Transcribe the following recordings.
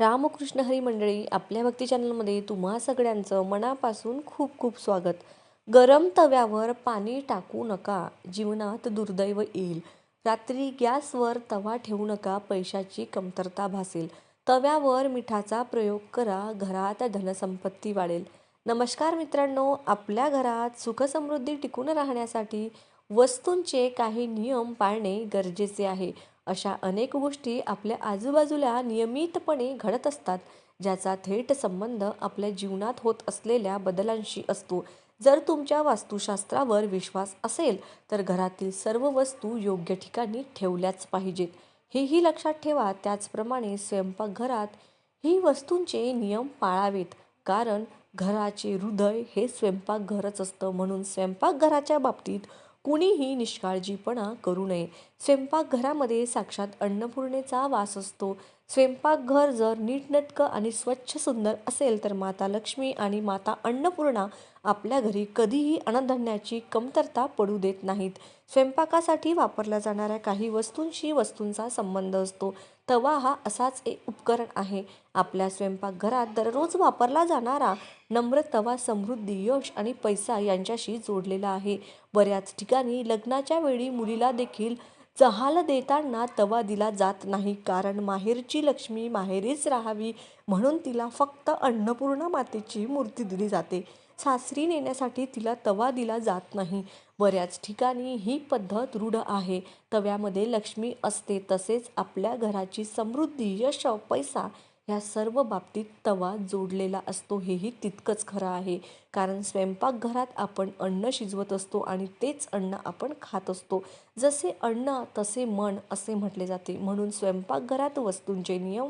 रामकृष्ण हरी मंडळी आपल्या भक्ती चॅनलमध्ये तुम्हा सगळ्यांचं मनापासून खूप खूप स्वागत. गरम तव्यावर पाणी टाकू नका. जीवनात दुर्दैव येईल. रात्री गॅसवर तवा ठेवू नका पैशाची कमतरता भासेल. तव्यावर मिठाचा प्रयोग करा घरात धनसंपत्ती वाढेल. नमस्कार मित्रांनो आपल्या घरात सुखसमृद्धी टिकून राहण्यासाठी वस्तूंचे काही नियम पाळणे गरजेचे आहे. अशा अनेक गोष्टी आपल्या आजूबाजूला नियमितपणे घडत असतात ज्याचा थेट संबंध आपल्या जीवनात होत असलेल्या बदलांशी असतो. जर तुमच्या वास्तुशास्त्रावर विश्वास असेल तर घरातील सर्व वस्तू योग्य ठिकाणी ठेवल्याच पाहिजेत. हेही लक्षात ठेवा त्याचप्रमाणे स्वयंपाकघरात ही वस्तूंचे नियम पाळावेत. कारण घराचे हृदय हे स्वयंपाकघरच असतं. म्हणून स्वयंपाकघराच्या बाबतीत कुणीही निष्काळजीपणा करू नये. स्वयंपाकघरामध्ये साक्षात अन्नपूर्णेचा वास असतो. स्वयंपाकघर जर नीटनटकं आणि स्वच्छ सुंदर असेल तर माता लक्ष्मी आणि माता अन्नपूर्णा आपल्या घरी कधीही अन्नधान्याची कमतरता पडू देत नाहीत. स्वयंपाकासाठी वापरल्या जाणाऱ्या काही वस्तूंशी वस्तूंचा संबंध असतो. तवा हा असाच एक उपकरण आहे. आपल्या स्वयंपाकघरात दररोज वापरला जाणारा नम्र तवा समृद्धी यश आणि पैसा यांच्याशी जोडलेला आहे. बऱ्याच ठिकाणी लग्नाच्या वेळी मुलीला देखील चहाल देताना तवा दिला जात नाही. कारण माहेरची लक्ष्मी माहेरीच राहावी म्हणून तिला फक्त अन्नपूर्णा मातेची मूर्ती दिली जाते. सासरी नेण्यासाठी तिला तवा दिला जात नाही. बऱ्याच ठिकाणी ही पद्धत रूढ आहे. तव्यामध्ये लक्ष्मी असते तसेच आपल्या घराची समृद्धी यश पैसा ह्या सर्व बाबतीत तवा जोडलेला असतो हेही तितकंच खरं आहे. कारण स्वयंपाकघरात आपण अन्न शिजवत असतो आणि तेच अन्न आपण खात असतो. जसे अन्न तसे मन असे म्हटले जाते. म्हणून स्वयंपाकघरात वस्तूंचे नियम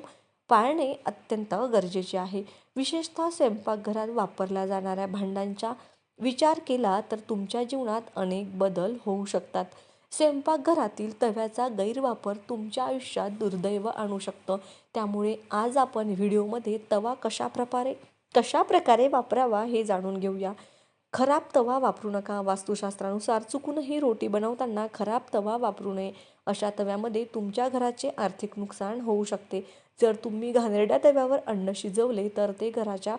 पाळणे अत्यंत गरजेचे आहे. विशेषतः स्वयंपाकघरात वापरल्या जाणाऱ्या भांडांच्या विचार केला तर तुमच्या जीवनात अनेक बदल होऊ शकतात. स्वयंपाकघरातील तव्याचा गैरवापर तुमच्या आयुष्यात दुर्दैव आणू शकतं. त्यामुळे आज आपण व्हिडिओमध्ये तवा कशा प्रकारे कशा प्रकारे वापरावा हे जाणून घेऊया. खराब तवा वापरू नका. वास्तुशास्त्रानुसार चुकूनही रोटी बनवताना खराब तवा वापरू नये. अशा तव्यामध्ये तुमच्या घराचे आर्थिक नुकसान होऊ शकते. जर तुम्ही घाणेरड्या तव्यावर अन्न शिजवले तर ते घराच्या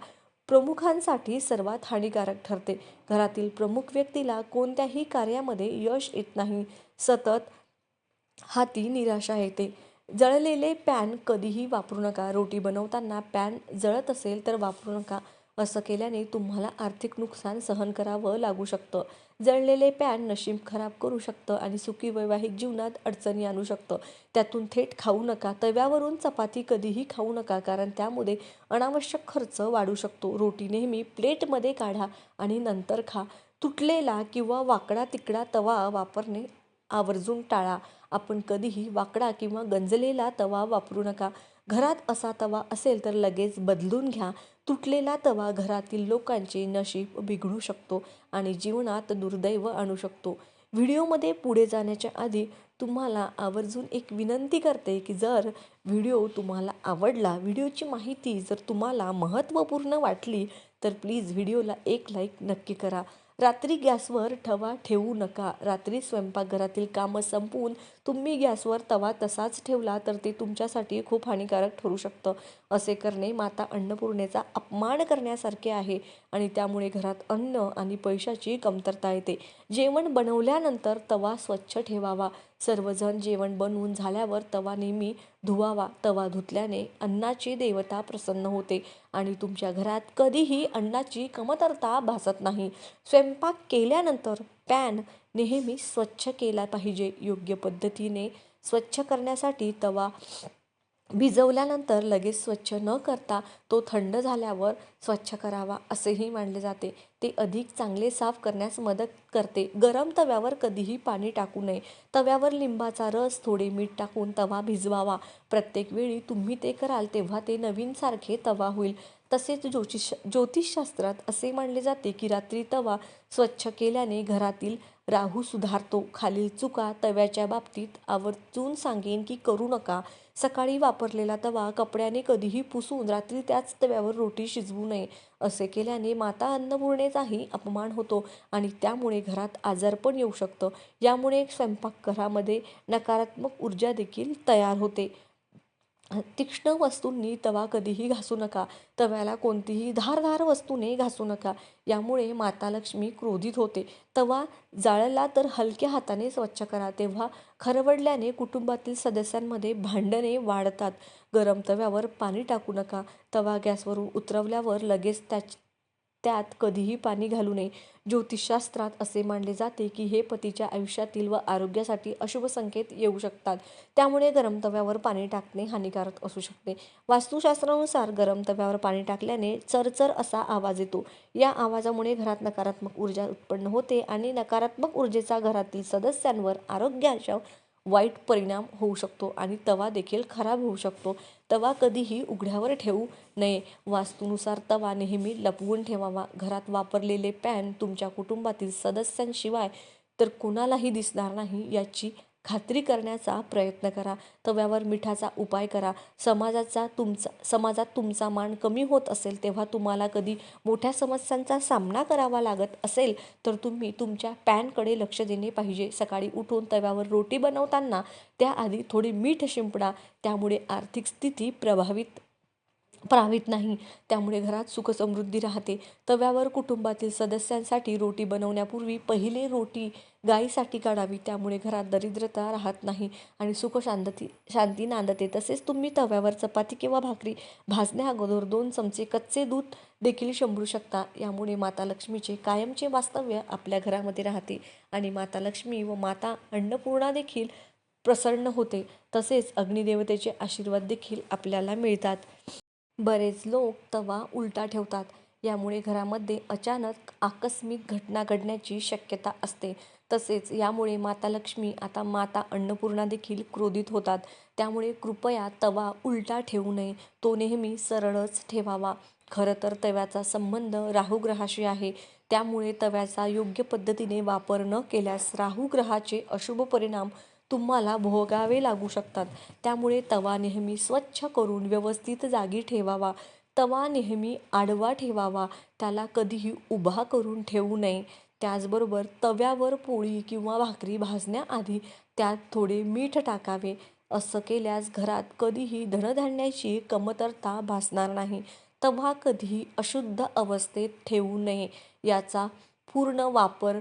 प्रमुखांसाठी सर्वात हानिकारक ठरते. घरातील प्रमुख व्यक्तीला कोणत्याही कार्यामध्ये यश येत नाही. सतत हाती निराशा येते. जळलेले पॅन कधीही वापरू नका. रोटी बनवताना पॅन जळत असेल तर वापरू नका. असं केल्याने तुम्हाला आर्थिक नुकसान सहन करावं लागू शकतं. जळलेले पॅन नशीब खराब करू शकतं आणि सुखी वैवाहिक जीवनात अडचणी आणू शकतं. त्यातून थेट खाऊ नका. तव्यावरून चपाती कधीही खाऊ नका कारण त्यामध्ये अनावश्यक खर्च वाढू शकतो. रोटी नेहमी प्लेटमध्ये काढा आणि नंतर खा. तुटलेला किंवा वाकडा तिकडा तवा वापरणे आवर्जून टाळा. आपण कधीही वाकडा किंवा गंजलेला तवा वापरू नका. घरात असा तवा असेल तर लगेच बदलून घ्या. तुटलेला तवा घरातील लोकांचे नशीब बिघडू शकतो आणि जीवनात दुर्दैव आणू शकतो. व्हिडिओमध्ये पुढे जाण्याच्या आधी तुम्हाला आवर्जून एक विनंती करते की जर व्हिडिओ तुम्हाला आवडला व्हिडिओची माहिती जर तुम्हाला महत्त्वपूर्ण वाटली तर प्लीज व्हिडिओला एक लाईक नक्की करा. रात्री गॅसवर ठवा ठेवू नका. रात्री स्वयंपाकघरातील कामं संपवून तुम्ही गॅसवर तवा तसाच ठेवला तर ते तुमच्यासाठी खूप हानिकारक ठरू शकतं. असे करणे माता अन्नपूर्णेचा अपमान करण्यासारखे आहे. आणि त्यामुळे घरात अन्न आणि पैशाची कमतरता येते. जेवण बनवल्यानंतर तवा स्वच्छ ठेवावा. सर्वजण जेवण बनवून झाल्यावर तवा नेहमी धुवावा. तवा धुतल्याने अन्नाची देवता प्रसन्न होते आणि तुमच्या घरात कधीही अन्नाची कमतरता भासत नाही. स्वयंपाक केल्यानंतर पॅन नेहमी स्वच्छ केला पाहिजे. योग्य पद्धतीने स्वच्छ करण्यासाठी तवा भिजवल्यानंतर लगेच स्वच्छ न करता तो थंड झाल्यावर स्वच्छ करावा असेही मानले जाते. ते अधिक चांगले साफ करण्यास मदत करते. गरम तव्यावर कधीही पाणी टाकू नये. तव्यावर लिंबाचा रस थोडे मीठ टाकून तवा भिजवावा. प्रत्येक वेळी तुम्ही ते कराल तेव्हा ते नवीनसारखे तवा होईल. तसेच ज्योतिष ज्योतिषशास्त्रात असे मानले जाते की रात्री तवा स्वच्छ केल्याने घरातील राहू सुधारतो. खालील चुका तव्याच्या बाबतीत आवर्जून सांगेन की करू नका. सकाळी वापरलेला तवा कपड्याने कधीही पुसून रात्री त्याच तव्यावर रोटी शिजवू नये असे केल्याने माता अन्नपूर्णेचाही अपमान होतो आणि त्यामुळे घरात आजारपण येऊ शकतं. यामुळे स्वयंपाकघरामध्ये नकारात्मक ऊर्जा देखील तयार होते. तीक्ष्ण वस्तूंनी तवा कधीही घासू नका. तव्याला कोणतीही धारधार वस्तूने घासू नका. यामुळे माता लक्ष्मी क्रोधित होते. तवा जाळला तर हलक्या हाताने स्वच्छ करा. तेव्हा खरवडल्याने कुटुंबातील सदस्यांमध्ये भांडणे वाढतात. गरम तव्यावर पाणी टाकू नका. तवा गॅसवरून उतरवल्यावर लगेच त्या त्यात कधीही पाणी घालू नये. ज्योतिषशास्त्रात असे मानले जाते की हे पतीच्या आयुष्यातील व आरोग्यासाठी अशुभ संकेत येऊ शकतात. त्यामुळे गरम तव्यावर पाणी टाकणे हानिकारक असू शकते. वास्तुशास्त्रानुसार गरम तव्यावर पाणी टाकल्याने चरचर असा आवाज येतो. या आवाजामुळे घरात नकारात्मक ऊर्जा उत्पन्न होते आणि नकारात्मक ऊर्जेचा घरातील सदस्यांवर आरोग्याच्या वाईट परिणाम होऊ शकतो आणि तवा देखील खराब होऊ शकतो. तवा कधीही उघड्यावर ठेवू नये. वास्तूनुसार तवा नेहमी लपवून ठेवावा. घरात वापरलेले पॅन तुमच्या कुटुंबातील सदस्यांशिवाय तर कोणालाही दिसणार नाही याची खात्री करण्याचा प्रयत्न करा. तव्यावर मिठाचा उपाय करा. समाजाचा तुमचा समाजात तुमचा मान कमी होत असेल तेव्हा तुम्हाला कधी मोठ्या समस्यांचा सामना करावा लागत असेल तर तुम्ही तुमच्या पॅनकडे लक्ष देणे पाहिजे. सकाळी उठून तव्यावर रोटी बनवताना त्याआधी थोडी मीठ शिंपडा. त्यामुळे आर्थिक स्थिती प्रभावित प्रावित नाही. त्यामुळे घरात सुखसमृद्धी राहते. तव्यावर कुटुंबातील सदस्यांसाठी रोटी बनवण्यापूर्वी पहिले रोटी गाईसाठी काढावी. त्यामुळे घरात दरिद्रता राहत नाही आणि सुख शांतती शांती नांदते. तसेच तुम्ही तव्यावर चपाती किंवा भाकरी भाजण्या अगोदर दोन चमचे कच्चे दूध देखील शंभरू शकता. यामुळे माता लक्ष्मीचे कायमचे वास्तव्य आपल्या घरामध्ये राहते आणि माता लक्ष्मी व माता अन्नपूर्णा देखील प्रसन्न होते. तसेच अग्निदेवतेचे आशीर्वाद देखील आपल्याला मिळतात. बरेच लोक तवा उलटा ठेवतात. यामुळे घरामध्ये अचानक आकस्मिक घटना घडण्याची शक्यता असते. तसेच यामुळे माता लक्ष्मी आता माता अन्नपूर्णा देखील क्रोधित होतात. त्यामुळे कृपया तवा उलटा ठेवू नये. तो नेहमी सरळच ठेवावा. खरं तर तव्याचा संबंध राहुग्रहाशी आहे. त्यामुळे तव्याचा योग्य पद्धतीने वापर न केल्यास राहुग्रहाचे अशुभ परिणाम तुम्हाला भोगावे लागू शकतात. त्यामुळे तवा नेहमी स्वच्छ करून व्यवस्थित जागी ठेवावा. तवा नेहमी आडवा ठेवावा. त्याला कधीही उभा करून ठेवू नये. त्याचबरोबर तव्यावर पोळी किंवा भाकरी भाजण्याआधी त्यात थोडे मीठ टाकावे. असं केल्यास घरात कधीही धनधान्याची कमतरता भासणार नाही. तवा कधीही अशुद्ध अवस्थेत ठेवू नये. याचा पूर्ण वापर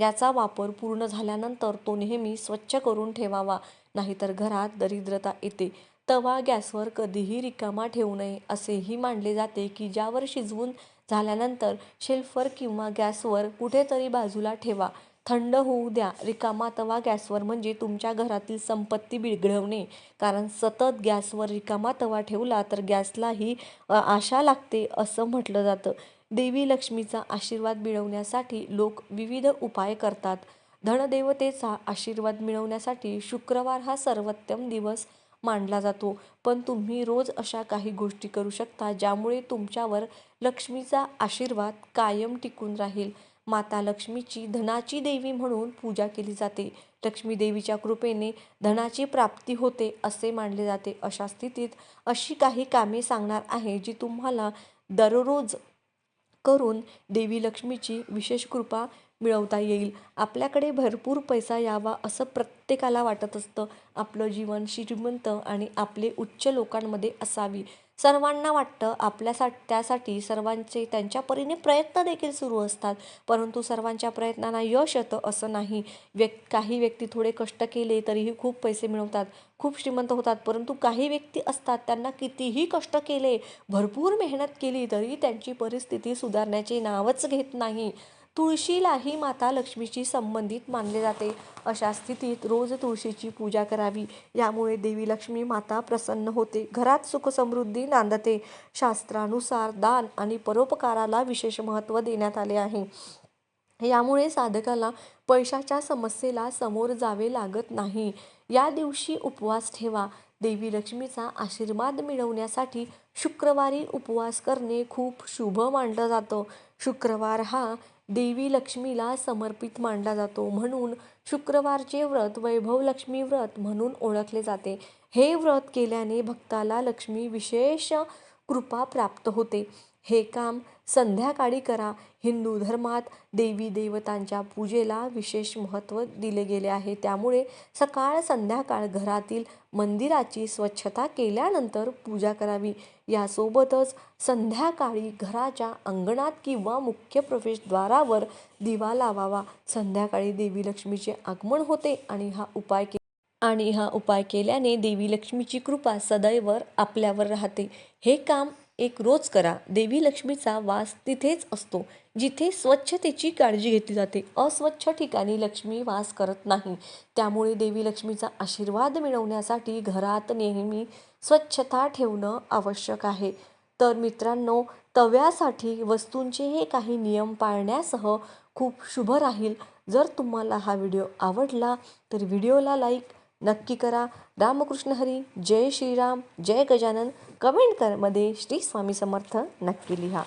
याचा वापर पूर्ण झाल्यानंतर तो नेहमी स्वच्छ करून ठेवावा नाहीतर घरात दरिद्रता येते. तवा गॅसवर कधीही रिकामा ठेवू नये असेही मानले जाते की ज्यावर शिजवून झाल्यानंतर शेल्फवर किंवा गॅसवर कुठेतरी बाजूला ठेवा. थंड होऊ द्या. रिकामा तवा गॅसवर म्हणजे तुमच्या घरातील संपत्ती बिघडवणे. कारण सतत गॅसवर रिकामा तवा ठेवला तर गॅसलाही आशा लागते असं म्हटलं जातं. देवी लक्ष्मीचा आशीर्वाद मिळवण्यासाठी लोक विविध उपाय करतात. धनदेवतेचा आशीर्वाद मिळवण्यासाठी शुक्रवार हा सर्वोत्तम दिवस मानला जातो. पण तुम्ही रोज अशा काही गोष्टी करू शकता ज्यामुळे तुमच्यावर लक्ष्मीचा आशीर्वाद कायम टिकून राहील. माता लक्ष्मीची धनाची देवी म्हणून पूजा केली जाते. लक्ष्मी देवीच्या कृपेने धनाची प्राप्ती होते असे मानले जाते. अशा स्थितीत अशी काही कामे सांगणार आहे जी तुम्हाला दररोज करून देवी लक्ष्मीची विशेष कृपा मिळवता येईल. आपल्याकडे भरपूर पैसा यावा असं प्रत्येकाला वाटत असतं. आपलं जीवन श्रीमंत आणि आपले उच्च लोकांमध्ये असावी. सर्वांना वाटतं आपल्यासा त्यासाठी सर्वांचे त्यांच्या परीने प्रयत्न देखील सुरू असतात. परंतु सर्वांच्या प्रयत्नांना यश येतं असं नाही. व्यक् काही व्यक्ती थोडे कष्ट केले तरीही खूप पैसे मिळवतात. खूप श्रीमंत होतात. परंतु काही व्यक्ती असतात त्यांना कितीही कष्ट केले भरपूर मेहनत केली तरी त्यांची परिस्थिती सुधारण्याचे नावच घेत नाही. तुळशीलाही माता लक्ष्मीशी संबंधित मानले जाते. अशा स्थितीत रोज तुळशीची पूजा करावी. यामुळे देवी लक्ष्मी माता प्रसन्न होते. घरात सुखसमृद्धी नांदते. शास्त्रानुसार दान आणि परोपकाराला विशेष महत्त्व देण्यात आले आहे. यामुळे साधकाला पैशाच्या समस्येला समोर जावे लागत नाही. या दिवशी उपवास ठेवा. देवी लक्ष्मीचा आशीर्वाद मिळवण्यासाठी शुक्रवारी उपवास करणे खूप शुभ मानलं जातं. शुक्रवार हा देवी लक्ष्मीला समर्पित मानला जातो म्हणून शुक्रवारचे व्रत वैभव लक्ष्मी व्रत म्हणून ओळखले जाते. हे व्रत केल्याने भक्ताला लक्ष्मी विशेष कृपा प्राप्त होते. हे काम संध्याकाळी करा. हिंदू धर्मात देवी देवतांच्या पूजेला विशेष महत्त्व दिले गेले आहे. त्यामुळे सकाळ संध्याकाळ घरातील मंदिराची स्वच्छता केल्यानंतर पूजा करावी. यासोबतच संध्याकाळी घराच्या अंगणात किंवा मुख्य प्रवेशद्वारावर दिवा लावावा. संध्याकाळी देवी लक्ष्मीचे आगमन होते आणि हा उपाय के आणि हा उपाय केल्याने देवी लक्ष्मीची कृपा सदैव आपल्यावर राहते. हे काम एक रोज करा. देवी लक्ष्मीचा वास तिथेच असतो जिथे स्वच्छतेची काळजी घेतली जाते. अस्वच्छ ठिकाणी लक्ष्मी वास करत नाही. त्यामुळे देवी लक्ष्मीचा आशीर्वाद मिळवण्यासाठी घरात नेहमी स्वच्छता ठेवणं आवश्यक आहे. तर मित्रांनो तव्यासाठी वस्तूंचे हे काही नियम पाळण्यासह खूप शुभ राहील. जर तुम्हाला हा व्हिडिओ आवडला तर व्हिडिओला लाईक नक्की करा. रामकृष्ण हरी जय श्रीराम जय गजानन. कमेंट कर मध्ये श्री स्वामी समर्थ नक्की लिहा.